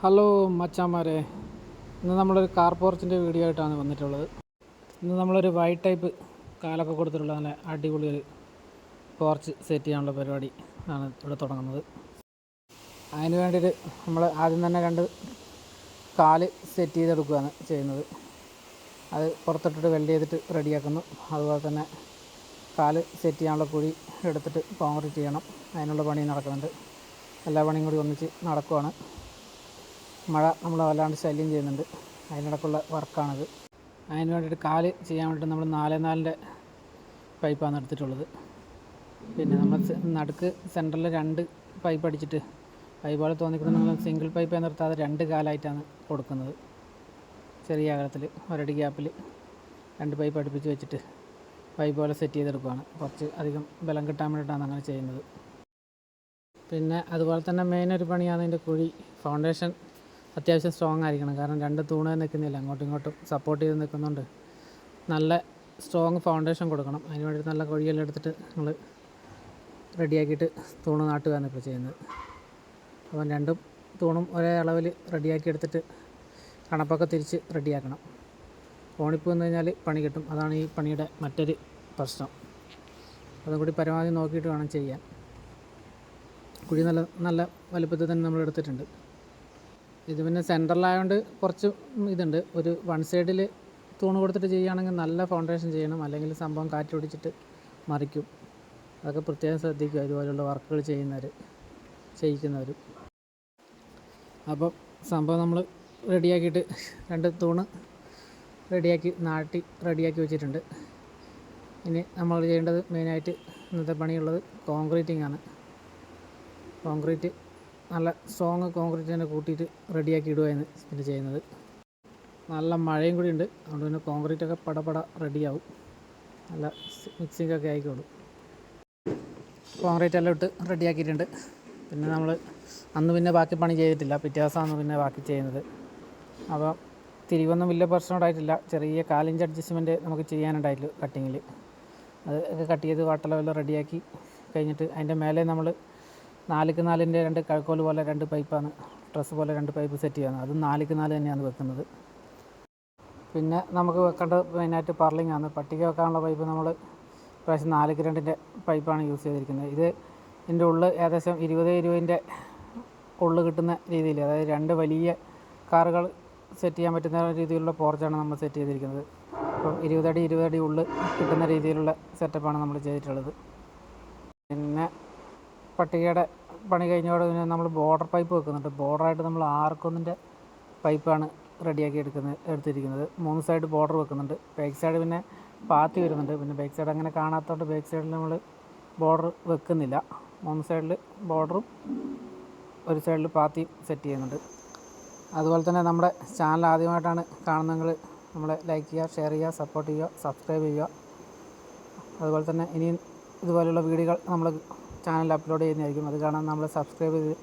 Hello മച്ചാമാരെ ഇന്ന് നമ്മളൊരു കാർ പോർച്ചിന്റെ വീഡിയോ ആയിട്ടാണ് വന്നിട്ടുള്ളത്. ഇന്ന് നമ്മളൊരു വൈറ്റ് ടൈപ്പ് കാലൊക്കെ കൊടുത്തിട്ടുള്ള നല്ല അടിപൊളി ഒരു പോർച്ച് സെറ്റ് ചെയ്യാനുള്ള പരിപാടി ആണ് ഇവിടെ തുടങ്ങുന്നത്. അതിന് വേണ്ടിയിട്ട് നമ്മൾ ആദ്യം തന്നെ രണ്ട് കാൽ സെറ്റ് ചെയ്തെടുക്കുകയാണ് ചെയ്യുന്നത്. അത് പുറത്തിട്ടിട്ട് വെൽഡ് ചെയ്തിട്ട് റെഡിയാക്കുന്നു അതുപോലെ തന്നെ കാൽ സെറ്റ് ചെയ്യാനുള്ള കുഴി എടുത്തിട്ട് കോൺക്രീറ്റ് ചെയ്യണം. അതിനുള്ള പണി നടക്കുന്നുണ്ട്. എല്ലാ പണിയും കൂടി ഒന്നിച്ച് നടക്കുവാണ്. മഴ നമ്മൾ വല്ലാണ്ട് ശല്യം ചെയ്യുന്നുണ്ട്. അതിനിടക്കുള്ള വർക്കാണിത്. അതിന് വേണ്ടിയിട്ട് കാൽ ചെയ്യാൻ വേണ്ടിയിട്ട് നമ്മൾ നാലേ നാലിന്റെ പൈപ്പാണ് എടുത്തിട്ടുള്ളത് പിന്നെ നമ്മൾ നടുക്ക് സെന്ററിൽ രണ്ട് പൈപ്പ് അടിച്ചിട്ട് പൈപ്പുകൾ തോന്നിക്കുന്നത്. നമ്മൾ സിംഗിൾ പൈപ്പ് നിർത്താതെ രണ്ട് കാലായിട്ടാണ് കൊടുക്കുന്നത്. ചെറിയ അകലത്തിൽ ഒരടി ഗ്യാപ്പിൽ രണ്ട് പൈപ്പ് അടുപ്പിച്ച് വെച്ചിട്ട് പൈപ്പ് പോലെ സെറ്റ് ചെയ്തെടുക്കുകയാണ് കുറച്ച് അധികം ബലം കിട്ടാൻ വേണ്ടിയിട്ടാണ് അങ്ങനെ ചെയ്യുന്നത്. പിന്നെ അതുപോലെ തന്നെ മെയിൻ ഒരു പണിയാണ് ഇതിന്റെ കുഴി. ഫൗണ്ടേഷൻ അത്യാവശ്യം സ്ട്രോങ് ആയിരിക്കണം. കാരണം രണ്ട് തൂണ് നിൽക്കുന്നില്ല അങ്ങോട്ടും ഇങ്ങോട്ടും സപ്പോർട്ട് ചെയ്ത് നിൽക്കുന്നുണ്ട് നല്ല സ്ട്രോങ് ഫൗണ്ടേഷൻ കൊടുക്കണം. അതിന് വേണ്ടി നല്ല കുഴിയെല്ലാം എടുത്തിട്ട് നമ്മൾ റെഡിയാക്കിയിട്ട് തൂണ് നാട്ടുകയാണ് ഇപ്പോൾ ചെയ്യുന്നത്. അപ്പം രണ്ടും തൂണും ഒരേ അളവിൽ റെഡിയാക്കി എടുത്തിട്ട് കണപ്പൊക്കെ തിരിച്ച് റെഡിയാക്കണം ഓണിപ്പ് വന്നു കഴിഞ്ഞാൽ പണി കിട്ടും. അതാണ് ഈ പണിയുടെ മറ്റൊരു പ്രശ്നം. അതും കൂടി പരമാവധി നോക്കിയിട്ട് വേണം ചെയ്യാൻ. കുഴി നല്ല നല്ല വലുപ്പത്തിൽ തന്നെ നമ്മൾ എടുത്തിട്ടുണ്ട്. ഇത് പിന്നെ സെന്ററിലായതുകൊണ്ട് കുറച്ച് ഇതുണ്ട്. ഒരു വൺ സൈഡിൽ തൂണ് കൊടുത്തിട്ട് ചെയ്യുകയാണെങ്കിൽ നല്ല ഫൗണ്ടേഷൻ ചെയ്യണം. അല്ലെങ്കിൽ സംഭവം കാറ്റ് പിടിച്ചിട്ട് മറിക്കും. അതൊക്കെ പ്രത്യേകം ശ്രദ്ധിക്കുക. ഇതുപോലുള്ള വർക്കുകൾ ചെയ്യുന്നവർ ചെയ്യിക്കുന്നവർ അപ്പം സംഭവം നമ്മൾ റെഡിയാക്കിയിട്ട് രണ്ട് തൂണ് റെഡിയാക്കി നാട്ടി റെഡിയാക്കി വെച്ചിട്ടുണ്ട്. ഇനി നമ്മൾ ചെയ്യേണ്ടത് മെയിനായിട്ട് ഇന്നത്തെ പണിയുള്ളത് കോൺക്രീറ്റിംഗ് ആണ്. കോൺക്രീറ്റ് നല്ല സ്ട്രോങ് കോൺക്രീറ്റ് തന്നെ കൂട്ടിയിട്ട് റെഡിയാക്കി ഇടുകയാണ് പിന്നെ ചെയ്യുന്നത്. നല്ല മഴയും കൂടി ഉണ്ട്. അതുകൊണ്ട് പിന്നെ കോൺക്രീറ്റ് ഒക്കെ പടപട റെഡിയാവും നല്ല മിക്സിംഗ് ഒക്കെ ആയിക്കോളും. കോൺക്രീറ്റ് എല്ലാം ഇട്ട് റെഡിയാക്കിയിട്ടുണ്ട് പിന്നെ നമ്മൾ അന്ന് പിന്നെ ബാക്കി പണി ചെയ്തിട്ടില്ല. പിറ്റേ ദിവസമാണ് പിന്നെ ബാക്കി ചെയ്യുന്നത്. അപ്പോൾ തിരിവൊന്നും വലിയ പ്രശ്നം ഉണ്ടായിട്ടില്ല. ചെറിയ കാലിഞ്ച് അഡ്ജസ്റ്റ്മെന്റ് നമുക്ക് ചെയ്യാനുണ്ടായിട്ടുള്ളൂ കട്ടിങ്ങിൽ അത് ഒക്കെ കട്ട് ചെയ്ത് വാട്ടർ വാട്ടലെല്ലാം റെഡിയാക്കി കഴിഞ്ഞിട്ട് അതിന്റെ മേലെ നമ്മൾ നാലിക്ക് നാലിന്റെ രണ്ട് കഴക്കോൽ പോലെ രണ്ട് പൈപ്പാണ്. ഡ്രസ്സ് പോലെ രണ്ട് പൈപ്പ് സെറ്റ് ചെയ്യുന്നത്. അത് നാലിക്ക് നാല് തന്നെയാണ് വെക്കുന്നത്. പിന്നെ നമുക്ക് വെക്കേണ്ടത് മെയിനായിട്ട് പർലിംഗ് ആണ്. പട്ടിക വെക്കാനുള്ള പൈപ്പ് നമ്മൾ പ്രാവശ്യം നാലിക്ക് രണ്ടിന്റെ പൈപ്പാണ് യൂസ് ചെയ്തിരിക്കുന്നത്. ഇത് ഇതിന്റെ ഉള്ളിൽ ഏകദേശം ഇരുപത് ഇരുപതിന്റെ ഉള്ളിൽ കിട്ടുന്ന രീതിയിൽ അതായത് രണ്ട് വലിയ കാറുകൾ സെറ്റ് ചെയ്യാൻ പറ്റുന്ന രീതിയിലുള്ള പോർച്ചാണ് നമ്മൾ സെറ്റ് ചെയ്തിരിക്കുന്നത്. അപ്പം ഇരുപതടി ഇരുപതടി ഉള്ളിൽ കിട്ടുന്ന രീതിയിലുള്ള സെറ്റപ്പാണ് നമ്മൾ ചെയ്തിട്ടുള്ളത്. പിന്നെ പട്ടികയുടെ പണി കഴിഞ്ഞോടെ പിന്നെ നമ്മൾ ബോർഡർ പൈപ്പ് വെക്കുന്നുണ്ട്. ബോർഡറായിട്ട് നമ്മൾ ആർക്കൊന്നിന്റെ പൈപ്പാണ് റെഡിയാക്കി എടുക്കുന്നത് എടുത്തിരിക്കുന്നത്. മൂന്ന് സൈഡ് ബോർഡർ വെക്കുന്നുണ്ട്. ബാക്ക് സൈഡ് പിന്നെ പാത്തി വരുന്നുണ്ട്. പിന്നെ ബാക്ക് സൈഡ് അങ്ങനെ കാണാത്തതുകൊണ്ട് ബാക്ക് സൈഡിൽ നമ്മൾ ബോർഡർ വെക്കുന്നില്ല. മൂന്ന് സൈഡിൽ ബോർഡറും ഒരു സൈഡിൽ പാത്തിയും സെറ്റ് ചെയ്യുന്നുണ്ട്. അതുപോലെ തന്നെ നമ്മുടെ ചാനൽ ആദ്യമായിട്ടാണ് കാണുന്നതെങ്കിൽ നമ്മളെ ലൈക്ക് ചെയ്യുക ഷെയർ ചെയ്യുക സപ്പോർട്ട് ചെയ്യുക സബ്സ്ക്രൈബ് ചെയ്യുക. അതുപോലെ തന്നെ ഇനിയും ഇതുപോലെയുള്ള വീഡിയോകൾ നമ്മൾ ചാനലിൽ അപ്ലോഡ് ചെയ്യുന്നതായിരിക്കും. അത് കാണാൻ നമ്മൾ സബ്സ്ക്രൈബ് ചെയ്ത്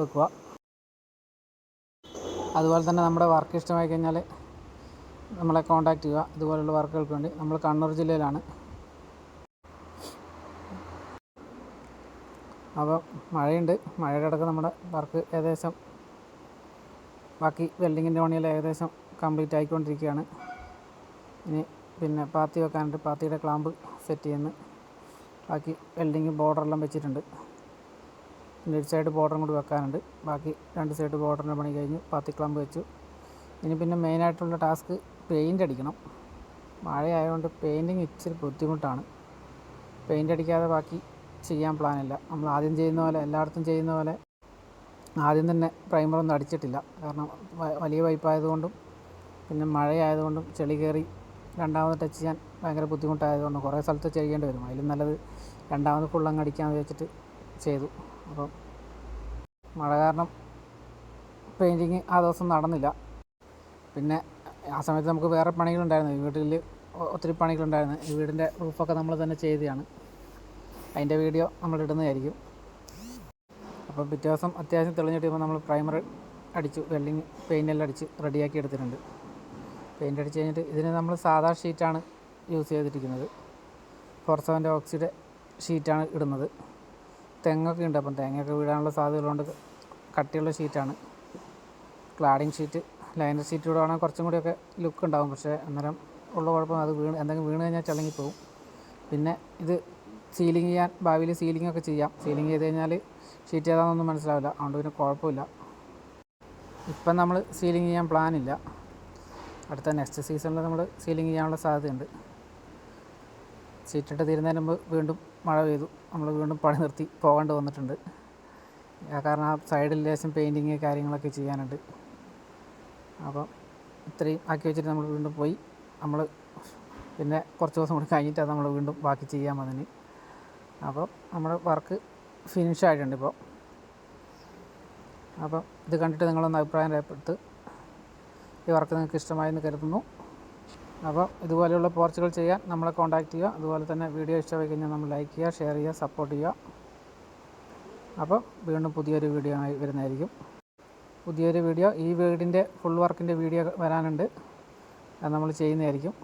വെക്കുക. അതുപോലെ തന്നെ നമ്മുടെ വർക്ക് ഇഷ്ടമായി കഴിഞ്ഞാൽ നമ്മളെ കോൺടാക്റ്റ് ചെയ്യുക. ഇതുപോലുള്ള വർക്കുകൾക്ക് വേണ്ടി. നമ്മൾ കണ്ണൂർ ജില്ലയിലാണ്. അപ്പോൾ മഴയുണ്ട്. മഴയുടെ നമ്മുടെ വർക്ക് ഏകദേശം ബാക്കി വെൽഡിങ്ങിന്റെ പണിയെല്ലാം ഏകദേശം കംപ്ലീറ്റ് ആയിക്കൊണ്ടിരിക്കുകയാണ്. ഇനി പിന്നെ പാത്തി വെക്കാനുണ്ട്. പാത്തിയുടെ ക്ലാമ്പ് സെറ്റ് ചെയ്യുന്നു. ബാക്കി വെൽഡിങ് ബോർഡറെല്ലാം വെച്ചിട്ടുണ്ട്. പിന്നെ ഒരു സൈഡ് ബോർഡറും കൂടി വെക്കാനുണ്ട്. ബാക്കി രണ്ട് സൈഡ് ബോർഡറിന്റെ പണി കഴിഞ്ഞു പാത്തി ക്ലാമ്പ് വെച്ചു. ഇനി പിന്നെ മെയിനായിട്ടുള്ള ടാസ്ക് പെയിന്റ് അടിക്കണം. മഴയായതുകൊണ്ട് പെയിന്റിങ് ഇച്ചിരി ബുദ്ധിമുട്ടാണ്. പെയിന്റ് അടിക്കാതെ ബാക്കി ചെയ്യാൻ പ്ലാനില്ല നമ്മൾ ആദ്യം ചെയ്യുന്ന പോലെ എല്ലായിടത്തും ചെയ്യുന്ന പോലെ ആദ്യം തന്നെ പ്രൈമറൊന്നും അടിച്ചിട്ടില്ല. കാരണം വലിയ പൈപ്പായതുകൊണ്ടും പിന്നെ മഴയായതുകൊണ്ടും ചെളി കയറി രണ്ടാമത് ടച്ച് ചെയ്യാൻ ഭയങ്കര ബുദ്ധിമുട്ടായതുകൊണ്ട് കുറേ സ്ഥലത്ത് ചെയ്യേണ്ടി വരും. അതിലും നല്ലത് രണ്ടാമത് ഫുള്ളങ്ങ് അടിക്കാമെന്ന് വെച്ചിട്ട് ചെയ്തു. അപ്പം മഴ കാരണം പെയിന്റിങ് ആ ദിവസം നടന്നില്ല. പിന്നെ ആ സമയത്ത് നമുക്ക് വേറെ പണികളുണ്ടായിരുന്നു. ഈ വീട്ടിൽ ഒത്തിരി പണികളുണ്ടായിരുന്നു. ഈ വീടിന്റെ റൂഫൊക്കെ നമ്മൾ തന്നെ ചെയ്തതാണ്. അതിന്റെ വീഡിയോ നമ്മൾ ഇടുന്നതായിരിക്കും. അപ്പോൾ പിറ്റേ ദിവസം അത്യാവശ്യം തെളിഞ്ഞിട്ട് നമ്മൾ പ്രൈമർ അടിച്ചു വെൽഡിങ് പെയിന്റെല്ലാം അടിച്ച് റെഡിയാക്കി എടുത്തിട്ടുണ്ട്. പെയിന്റ് അടിച്ച് കഴിഞ്ഞിട്ട് ഇതിന് നമ്മൾ സാധാ ഷീറ്റാണ് യൂസ് ചെയ്തിരിക്കുന്നത്. ഫോർ സെവന്റെ ഓക്സിഡ് ഷീറ്റാണ് ഇടുന്നത്. തെങ്ങൊക്കെ ഉണ്ട്. അപ്പം തേങ്ങയൊക്കെ വീഴാനുള്ള സാധ്യതകളുണ്ട് കട്ടിയുള്ള ഷീറ്റാണ്. ക്ലാഡിങ് ഷീറ്റ് ലൈനർ ഷീറ്റ് കൂടെ ആണെങ്കിൽ കുറച്ചും കൂടിയൊക്കെ ലുക്ക് ഉണ്ടാവും. പക്ഷേ അന്നേരം ഉള്ള കുഴപ്പം അത് വീണ് എന്തെങ്കിലും വീണ് കഴിഞ്ഞാൽ ചളങ്ങി പോകും പിന്നെ ഇത് സീലിംഗ് ചെയ്യാൻ ഭാവിയിൽ സീലിംഗ് ഒക്കെ ചെയ്യാം. സീലിംഗ് ചെയ്ത് കഴിഞ്ഞാൽ ഷീറ്റ് ഏതാണെന്നൊന്നും മനസ്സിലാവില്ല. അതുകൊണ്ട് പിന്നെ കുഴപ്പമില്ല. ഇപ്പം നമ്മൾ സീലിംഗ് ചെയ്യാൻ പ്ലാനില്ല. അടുത്ത നെക്സ്റ്റ് സീസണിൽ നമ്മൾ സീലിംഗ് ചെയ്യാനുള്ള സാധ്യതയുണ്ട്. സീറ്റിട്ട് തീരുന്നതിന് മുമ്പ് വീണ്ടും മഴ പെയ്തു. നമ്മൾ വീണ്ടും പണി നിർത്തി പോകേണ്ടി വന്നിട്ടുണ്ട്. കാരണം ആ സൈഡിൽ ലേശം പെയിന്റിങ് കാര്യങ്ങളൊക്കെ ചെയ്യാനുണ്ട്. അപ്പം ഇത്രയും ആക്കി വെച്ചിട്ട് നമ്മൾ വീണ്ടും പോയി. നമ്മൾ പിന്നെ കുറച്ച് ദിവസം കൂടി കഴിഞ്ഞിട്ടാണ് നമ്മൾ വീണ്ടും ബാക്കി ചെയ്യാൻ വന്നിന് അപ്പോൾ നമ്മുടെ വർക്ക് ഫിനിഷ് ആയിട്ടുണ്ട് ഇപ്പോൾ. അപ്പം ഇത് കണ്ടിട്ട് നിങ്ങളൊന്ന് അഭിപ്രായം രേഖപ്പെടുത്ത് ഈ വർക്ക് നിങ്ങൾക്ക് ഇഷ്ടമായെന്ന് കരുതുന്നു. അപ്പോൾ ഇതുപോലെയുള്ള പോർച്ചുകൾ ചെയ്യാൻ നമ്മളെ കോൺടാക്റ്റ് ചെയ്യുക. അതുപോലെ തന്നെ വീഡിയോ ഇഷ്ടമായി കഴിഞ്ഞാൽ നമ്മൾ ലൈക്ക് ചെയ്യുക ഷെയർ ചെയ്യുക സപ്പോർട്ട് ചെയ്യുക. അപ്പോൾ വീണ്ടും പുതിയൊരു വീഡിയോ ആയി വരുന്നതായിരിക്കും. പുതിയൊരു വീഡിയോ ഈ വീടിന്റെ ഫുൾ വർക്കിന്റെ വീഡിയോ വരാനുണ്ട്. അത് നമ്മൾ ചെയ്യുന്നതായിരിക്കും.